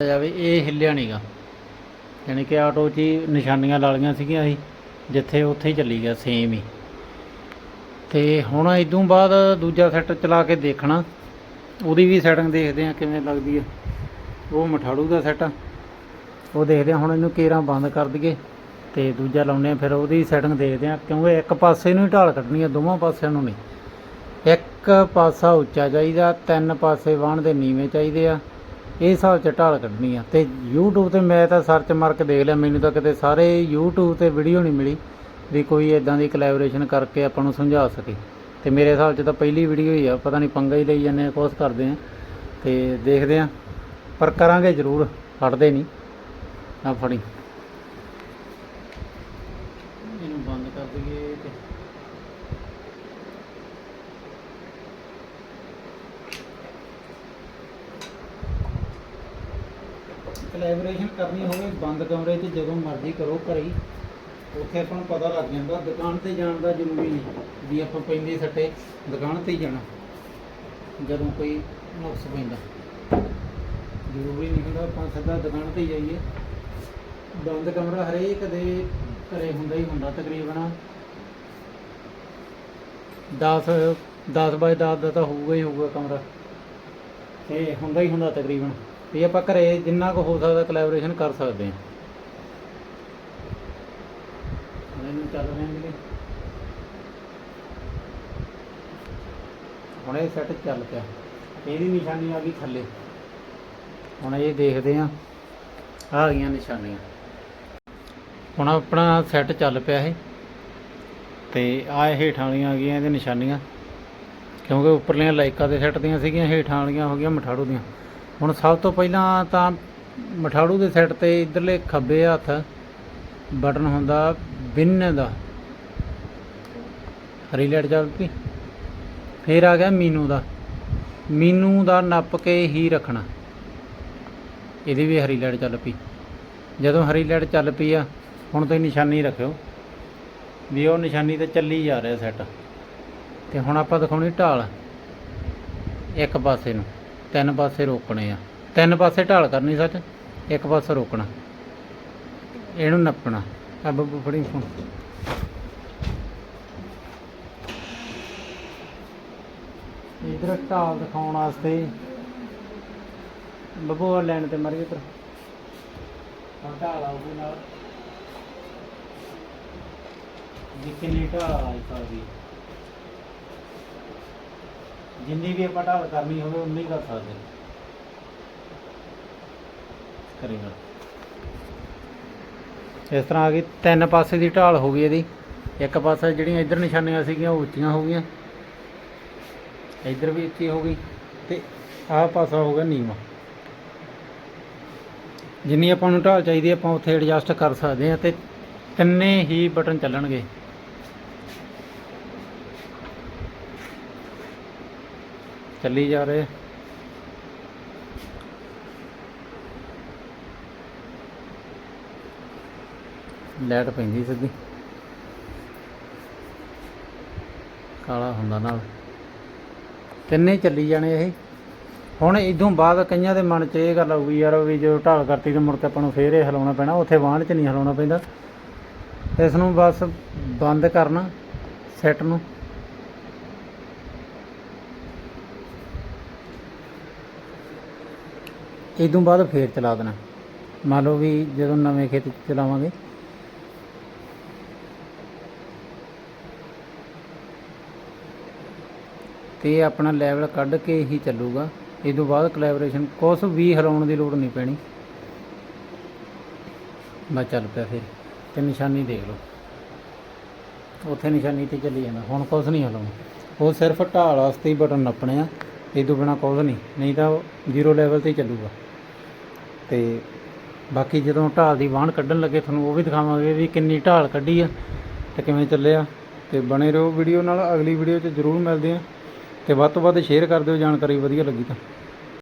ਜਾਵੇ, ਇਹ ਹਿੱਲਿਆ ਨਹੀਂਗਾ ਯਾਨੀ ਕਿ ਆਟੋ 'ਚ ਹੀ ਨਿਸ਼ਾਨੀਆਂ ਲਾ ਲਈਆਂ ਸੀਗੀਆਂ ਅਸੀਂ ਜਿੱਥੇ ਉੱਥੇ ਹੀ ਚੱਲੀ ਗਿਆ ਸੇਮ ਹੀ। ਤੇ ਹੁਣ ਇਦੋਂ ਬਾਅਦ ਦੂਜਾ ਸੈੱਟ ਚਲਾ ਕੇ ਦੇਖਣਾ। ਉਹਦੀ ਵੀ ਸੈਟਿੰਗ ਦੇਖਦੇ ਆ ਕਿਵੇਂ ਲੱਗਦੀ ਹੈ। ਉਹ ਮਠਾੜੂ ਦਾ ਸੈੱਟ ਉਹ ਦੇਖਦੇ ਆ ਹੁਣ ਇਹਨੂੰ ਕੇਰਾਂ ਬੰਦ ਕਰ ਦਈਏ ਤੇ ਦੂਜਾ ਲਾਉਂਦੇ ਆ ਫਿਰ ਉਹਦੀ ਸੈਟਿੰਗ ਦੇਖਦੇ ਆ ਕਿਉਂਕਿ ਇੱਕ ਪਾਸੇ ਨੂੰ ਹੀ ਢਾਲ ਕੱਢਣੀ ਆ, ਦੋਵਾਂ ਪਾਸਿਆਂ ਨੂੰ ਨਹੀਂ। ਇੱਕ ਪਾਸਾ ਉੱਚਾ ਚਾਹੀਦਾ, ਤਿੰਨ ਪਾਸੇ ਵਾਹਣ ਦੇ ਨੀਵੇਂ ਚਾਹੀਦੇ ਆ। ਇਹ ਹਿਸਾਬ ਚ ਢਾਲ ਕੱਢਣੀ ਆ। ਤੇ YouTube ਤੇ ਮੈਂ ਤਾਂ ਸਰਚ ਮਾਰ ਕੇ ਦੇਖ ਲਿਆ, ਮੈਨੂੰ ਤਾਂ ਕਿਤੇ ਸਾਰੇ YouTube ਤੇ ਵੀਡੀਓ ਨਹੀਂ ਮਿਲੀ ਵੀ ਕੋਈ ਇਦਾਂ ਦੀ ਕੋਲੈਬੋਰੇਸ਼ਨ ਕਰਕੇ ਆਪਾਂ ਨੂੰ ਸਮਝਾ ਸਕੇ। ਤੇ ਮੇਰੇ ਹਿਸਾਬ ਚ ਤਾਂ ਪਹਿਲੀ ਵੀਡੀਓ ਹੀ ਆ, ਪਤਾ ਨਹੀਂ ਪੰਗਾ ਹੀ ਲਈ ਜਾਂਦੇ ਆ, ਕੁਛ ਕਰਦੇ ਆ। ਤੇ ਦੇਖਦੇ ਆ, ਪਰ ਕਰਾਂਗੇ ਜ਼ਰੂਰ, ਹਟਦੇ ਨਹੀਂ। ਆ ਫੜੀ ਇਹਨੂੰ ਬੰਦ ਕਰ ਦਈਏ ਤੇ ਕੋਲੈਬੋਰੇਸ਼ਨ ਕਰਨੀ ਹੋਵੇ, ਬੰਦ ਕਮਰੇ 'ਚ ਜਦੋਂ ਮਰਜ਼ੀ ਕਰੋ ਘਰੇ ਹੀ, ਉੱਥੇ ਆਪਾਂ ਨੂੰ ਪਤਾ ਲੱਗ ਜਾਂਦਾ, ਦੁਕਾਨ ਤੇ ਜਾਣ ਦਾ ਜ਼ਰੂਰੀ ਨਹੀਂ ਵੀ ਆਪਾਂ ਪੈਂਦੇ ਸੱਟੇ, ਦੁਕਾਨ ਤੇ ਹੀ ਜਾਣਾ, ਜਦੋਂ ਕੋਈ ਨੁਕਸ ਪੈਂਦਾ। ਜ਼ਰੂਰੀ ਨਹੀਂ ਹੁੰਦਾ ਆਪਾਂ ਸਿੱਧਾ ਦੁਕਾਨ ਤੇ ਹੀ ਜਾਈਏ। ਬੰਦ ਕਮਰਾ ਹਰੇਕ ਦੇ ਘਰੇ ਹੁੰਦਾ ਹੀ ਹੁੰਦਾ, ਤਕਰੀਬਨ 10 10 ਬਾਏ 10 ਦਾ ਤਾਂ ਹੋਊਗਾ ਹੀ ਹੋਊਗਾ ਕਮਰਾ। ਤੇ ਹੁੰਦਾ ਹੀ ਹੁੰਦਾ ਤਕਰੀਬਨ। ਵੀ ਆਪਾਂ ਘਰੇ ਜਿੰਨਾ ਕੁ ਹੋ ਸਕਦਾ ਕੋਲੈਬੋਰੇਸ਼ਨ ਕਰ ਸਕਦੇ ਹਾਂ। ਹੁਣ ਇਹਨੂੰ ਚੱਲ ਰਹੇ ਹਾਂ ਹੁਣ ਇਹ ਸੈੱਟ ਚੱਲ ਪਿਆ। ਇਹਦੀ ਨਿਸ਼ਾਨੀ ਆ ਗਈ ਥੱਲੇ। ਹੁਣ ਇਹ ਦੇਖਦੇ ਆ ਆ ਗਈਆਂ ਨਿਸ਼ਾਨੀਆਂ। ਹੁਣ ਆਪਣਾ ਸੈੱਟ ਚੱਲ ਪਿਆ ਇਹ। ਤੇ ਆ ਹੇਠਾਂ ਵਾਲੀਆਂ ਆ ਗਈਆਂ ਇਹਦੇ ਨਿਸ਼ਾਨੀਆਂ। ਕਿਉਂਕਿ ਉੱਪਰਲੀਆਂ ਲਾਈਕਾਂ ਦੇ ਸੈੱਟ ਦੀਆਂ ਸੀਗੀਆਂ, ਹੇਠਾਂ ਵਾਲੀਆਂ ਹੋ ਗਈਆਂ, ਮਠਾੜੂ ਦੀਆਂ। ਹੁਣ ਸਭ ਤੋਂ ਪਹਿਲਾਂ ਤਾਂ ਮਠਾੜੂ ਦੇ ਸੈੱਟ ਤੇ ਇਧਰਲੇ ਖੱਬੇ ਹੱਥ ਬਟਨ ਹੁੰਦਾ ਬਿੰਨ ਦਾ। ਹਰੀ ਲਾਈਟ ਚੱਲ ਪਈ। ਫਿਰ ਆ ਗਿਆ ਮੀਨੂ ਦਾ। ਮੀਨੂ ਦਾ ਨੱਪ ਕੇ ਹੀ ਰੱਖਣਾ। ਇਹਦੀ ਵੀ ਹਰੀ ਲਾਈਟ ਚੱਲ ਪਈ। ਜਦੋਂ ਹਰੀ ਲਾਈਟ ਚੱਲ ਪਈ ਆ, ਹੁਣ ਤੁਸੀਂ ਨਿਸ਼ਾਨੀ ਰੱਖਿਓ ਵੀ ਉਹ ਨਿਸ਼ਾਨੀ ਤੇ ਚੱਲੀ ਜਾ ਰਿਹਾ ਸੈੱਟ ਤੇ ਹੁਣ ਆਪਾਂ ਦਿਖਾਉਣੀ ਢਾਲ। ਇੱਕ ਪਾਸੇ ਨੂੰ। ਤਿੰਨ ਪਾਸੇ ਰੋਕਣੇ ਆ। ਤਿੰਨ ਪਾਸੇ ਢਾਲ ਕਰਨੀ ਸੱਚ, ਇੱਕ ਪਾਸੇ ਰੋਕਣਾ। ਇਹਨੂੰ ਨੱਪਣਾ। ਆ ਬੱਬੂ ਫੜੀ ਫੋਨ। ਇਧਰ ਢਾਲ ਦਿਖਾਉਣ ਵਾਸਤੇ ਬੱਬੂ ਲੈਣ ਤੇ ਮਰੀ ਇਧਰ। ਆ ਢਾਲ ਆਉਗੀ ਨਾਲ। ਵੀ ਕਿੰਨੀ ਢਾਲ ਆ ਸਕਦੀ ਜਿੰਨੀ ਵੀ ਆਪਾਂ ਢਾਲ ਕਰਨੀ ਹੋਵੇ, ਉਨੀ ਕਰ ਸਕਦੇ ਕਰੇਗਾ ਇਸ ਤਰ੍ਹਾਂ ਆ ਗਈ, ਤਿੰਨ ਪਾਸੇ ਦੀ ਢਾਲ ਹੋ ਗਈ ਇਹਦੀ। ਇੱਕ ਪਾਸਾ ਜਿਹੜੀਆਂ ਇੱਧਰ ਨਿਸ਼ਾਨੀਆਂ ਸੀਗੀਆਂ, ਉਹ ਉੱਚੀਆਂ ਹੋ ਗਈਆਂ। ਇੱਧਰ ਵੀ ਉੱਚੀ ਹੋ ਗਈ ਤੇ ਆਹ ਪਾਸਾ ਹੋ ਗਿਆ ਨੀਵਾਂ। ਜਿੰਨੀ ਆਪਾਂ ਨੂੰ ਢਾਲ ਚਾਹੀਦੀ, ਆਪਾਂ ਉੱਥੇ ਐਡਜਸਟ ਕਰ ਸਕਦੇ ਹਾਂ ਤੇ ਤਿੰਨੇ ਹੀ ਬਟਨ ਚੱਲਣਗੇ। ਚੱਲੀ ਜਾ ਰਹੇ। ਲਾਈਟ ਪੈਂਦੀ ਸਿੱਧੀ। ਕਾਲਾ ਹੁੰਦਾ ਨਾਲ। ਤਿੰਨੇ ਚੱਲੀ ਜਾਣੇ ਇਹ। ਹੁਣ ਇਦੋਂ ਬਾਅਦ ਕਈਆਂ ਦੇ ਮਨ 'ਚ ਇਹ ਗੱਲ ਆਊਗੀ ਯਾਰ ਵੀ ਜਦੋਂ ਢਾਲ ਕਰਤੀ ਤੇ ਮੁੜ ਕੇ ਆਪਾਂ ਨੂੰ ਫੇਰ ਇਹ ਹਿਲਾਉਣਾ ਪੈਣਾ, ਉੱਥੇ ਵਾਹਣ 'ਚ ਨਹੀਂ ਹਿਲਾਉਣਾ ਪੈਂਦਾ। ਇਸ ਨੂੰ ਬਸ ਬੰਦ ਕਰਨਾ ਸੈੱਟ ਨੂੰ। ਇਦੋਂ ਬਾਅਦ ਫੇਰ ਚਲਾ ਦੇਣਾ। ਮੰਨ ਲਓ ਵੀ ਜਦੋਂ ਨਵੇਂ ਖੇਤ ਚਲਾਵਾਂਗੇ। ਤੇ ਆਪਣਾ ਲੈਵਲ ਕੱਢ ਕੇ ਹੀ ਚੱਲੂਗਾ। ਇਹ ਤੋਂ ਬਾਅਦ ਕੋਲੈਬੋਰੇਸ਼ਨ ਕੁਛ ਵੀ ਹਿਲਾਉਣ ਦੀ ਲੋੜ ਨਹੀਂ ਪੈਣੀ। ਮੈਂ ਚੱਲ ਪਿਆ ਫਿਰ। ਤੇ ਨਿਸ਼ਾਨੀ ਦੇਖ ਲਓ। ਉੱਥੇ ਨਿਸ਼ਾਨੀ ਤੇ ਚੱਲੀ ਜਾਂਦਾ। ਹੁਣ ਕੁਛ ਨਹੀਂ ਹਿਲਾਉਣਾ। ਉਹ ਸਿਰਫ ਢਾਲ ਵਾਸਤੇ ਹੀ ਬਟਨ ਨੱਪਣੇ ਆ। ਇਹ ਤੋਂ ਬਿਨਾ ਕੁਝ ਨਹੀਂ। ਨਹੀਂ ਤਾਂ ਜ਼ੀਰੋ ਲੈਵਲ ਤੇ ਹੀ ਚੱਲੂਗਾ। ਤੇ ਬਾਕੀ ਜਦੋਂ ਢਾਲ ਦੀ ਵਾਹਣ ਕੱਢਣ ਲੱਗੇ, ਤੁਹਾਨੂੰ ਉਹ ਵੀ ਦਿਖਾਵਾਂਗੇ ਵੀ ਕਿੰਨੀ ਢਾਲ ਕੱਢੀ ਆ ਤੇ ਕਿਵੇਂ ਚੱਲਿਆ। ਤੇ ਬਣੇ ਰਹੋ ਵੀਡੀਓ ਨਾਲ, ਅਗਲੀ ਵੀਡੀਓ 'ਚ ਜ਼ਰੂਰ ਮਿਲਦੇ ਆ। ਤੇ ਵੱਧ ਤੋਂ ਵੱਧ ਸ਼ੇਅਰ ਕਰ ਦਿਓ, ਜਾਣਕਾਰੀ ਵਧੀਆ ਲੱਗੀ ਤਾਂ।